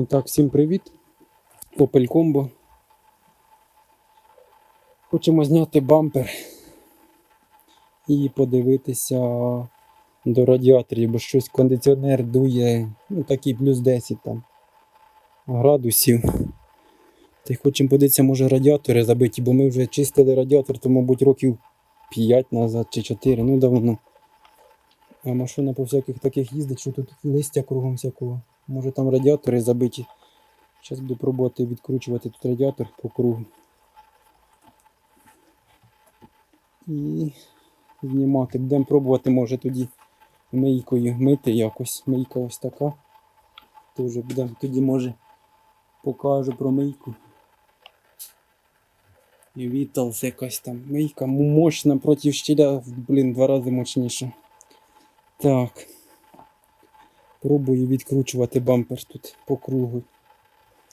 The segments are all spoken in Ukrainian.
Ну так, всім привіт. Opel Combo. Хочемо зняти бампер і подивитися до радіаторів, бо щось кондиціонер дує, ну такий плюс 10 там градусів. Та й хочемо подивитися, може радіатори забиті, бо ми вже чистили радіатор, то, мабуть, років 5 назад чи 4, ну давно. А машина по всяких таких їздить, що тут листя кругом всякого. Може там радіатори забиті. Зараз буду пробувати відкручувати тут радіатор по кругу. І знімати. Будемо пробувати, може тоді мийкою мити якось. Мийка ось така. То вже будемо тоді може покажу про мийку. І Віталс якась там мийка мощна проти щіля, блін, два рази мощніша. Так. Пробую відкручувати бампер тут по кругу.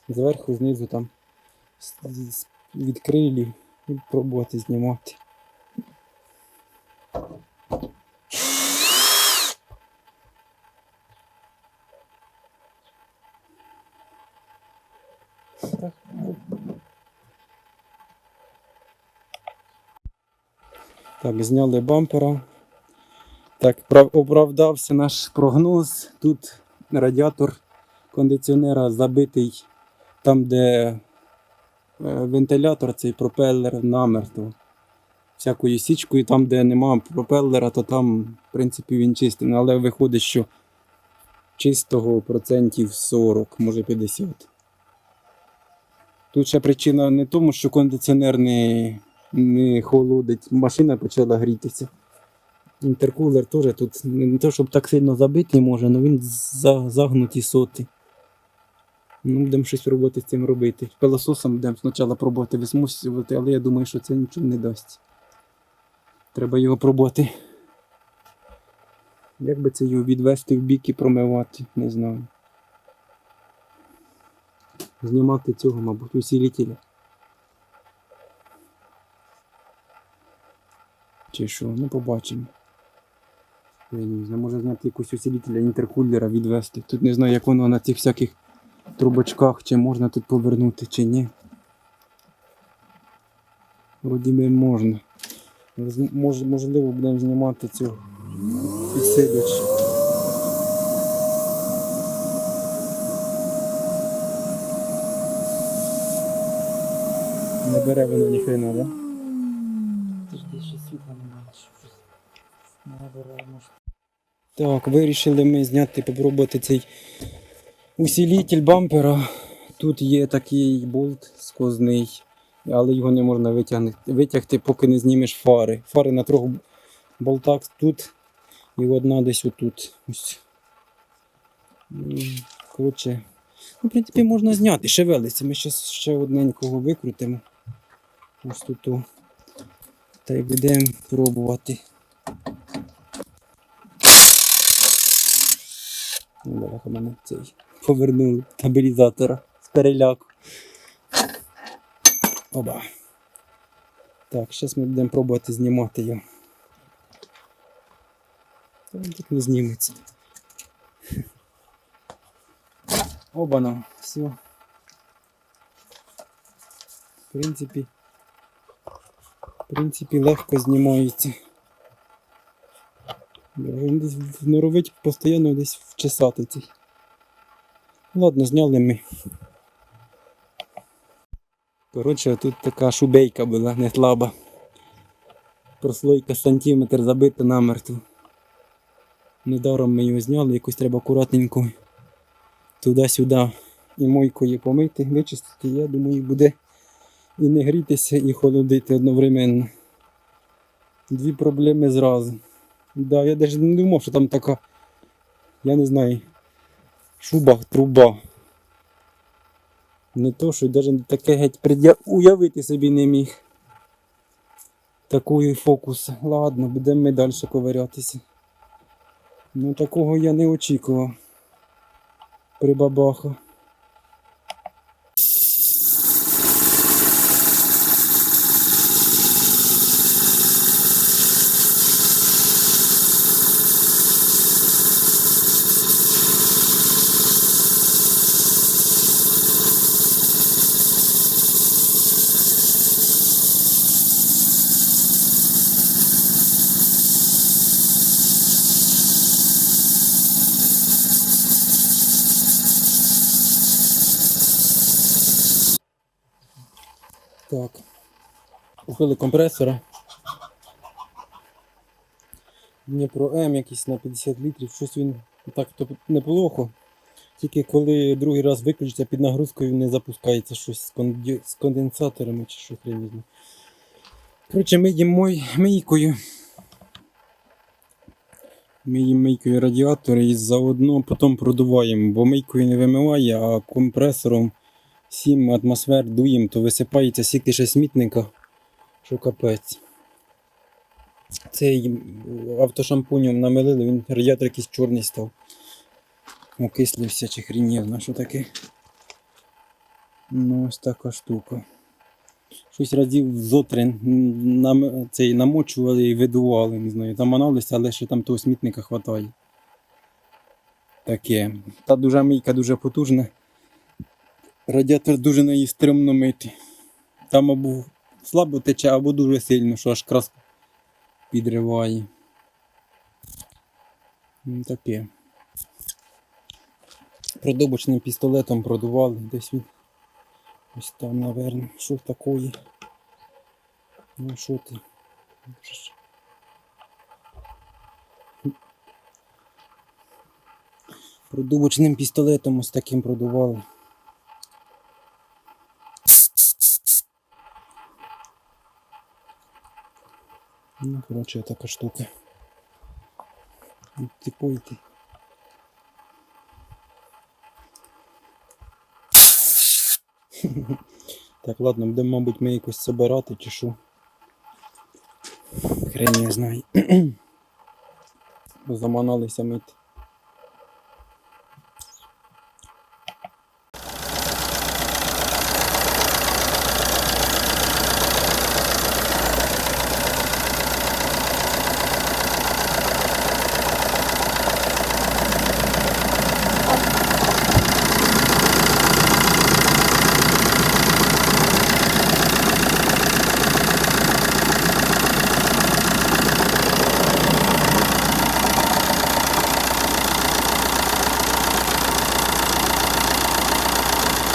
Зверху, знизу там від і пробувати знімати. Так, зняли бампера. Так, оправдався наш прогноз. Тут радіатор кондиціонера забитий там, де е, вентилятор, цей пропелер намертво. Всякою січкою, там, де нема пропелера, то там, в принципі, він чистий. Але виходить, що чистого процентів 40, може 50. Тут ще причина не тому, що кондиціонер не, не холодить, машина почала грітися. Інтеркулер теж тут не те, щоб так сильно забитий може, але він за, загнутий соти. Ну, будемо щось пробувати з цим робити. Пилососом будемо спочатку пробувати висмусювати, але я думаю, що це нічого не дасть. Треба його пробувати. Як би це його відвести в бік і промивати, не знаю. Знімати цього, мабуть, усилителя. Чи що, ну побачимо. Я не знаю, може зняти якусь усилителя інтеркулера відвести. Тут не знаю, як воно на цих всяких трубочках, чи можна тут повернути, чи ні. Вроді би можна. Мож, можливо, будемо знімати цю підсилювач. Не бере воно ніхрена, да? Подожди, ще світла немає. Так, вирішили ми зняти, попробувати цей усилитель бампера. Тут є такий болт сквозний, але його не можна витягнути, витягти, поки не знімеш фари. Фари на трьох болтах тут і одна десь отут. Коротше, ну, в принципі, можна зняти, шевелиться. Ми ще, ще одненького викрутимо. Ось тут. Та й будемо пробувати. Ну, Бляха, мене цей повернули стабілізатора з переляку. Оба. Так, зараз ми будемо пробувати знімати його. Він так не зніметься. Оба-на, все. В принципі, в принципі, легко знімається. Він десь норовить постійно десь вчесати цей. Ладно, зняли ми. Коротше, тут така шубейка була, не слаба. Прослойка сантиметр забита намертво. Недаром ми його зняли, якось треба акуратненько туди-сюди і мойкою помити, вичистити, я думаю, буде і не грітися, і холодити одновременно. Дві проблеми зразу. Да, я навіть не думав, що там така, я не знаю, шуба, труба. Не то, що навіть таке геть предя... уявити собі не міг. Такої фокус. Ладно, будемо ми далі ковирятися. Ну такого я не очікував. При Так. Купили компресора. Дніпро М якийсь на 50 літрів. Щось він так то неплохо. Тільки коли другий раз виключиться під нагрузкою не запускається щось з, конденсаторами чи щось різне. Коротше, ми їмо мийкою. Ми їм мийкою радіатори і заодно потім продуваємо, бо мийкою не вимиває, а компресором 7 атмосфер дуєм, то висипається стільки ще смітника, що капець. Цей автошампунем намилили, він радіатор якийсь чорний став. Окислився чи хрінів, на що таке. Ну, ось така штука. Щось разів зотри нам, цей, намочували і видували, не знаю, заманалися, але ще там того смітника хватає. Таке. Та дуже мийка дуже потужна. Радіатор дуже на її стримно мити. Там або слабо тече, або дуже сильно, що аж краску підриває. Ну, Таке. Продобочним пістолетом продували десь він. Ось там, наверно. Що такої? Ну що ти? Продувочним пістолетом ось таким продували. Ну, коротше, така штука. Ну, Типу. Так, ладно, будемо, мабуть, ми якось забирати чи що. Хрен я знаю. Заманалися мити.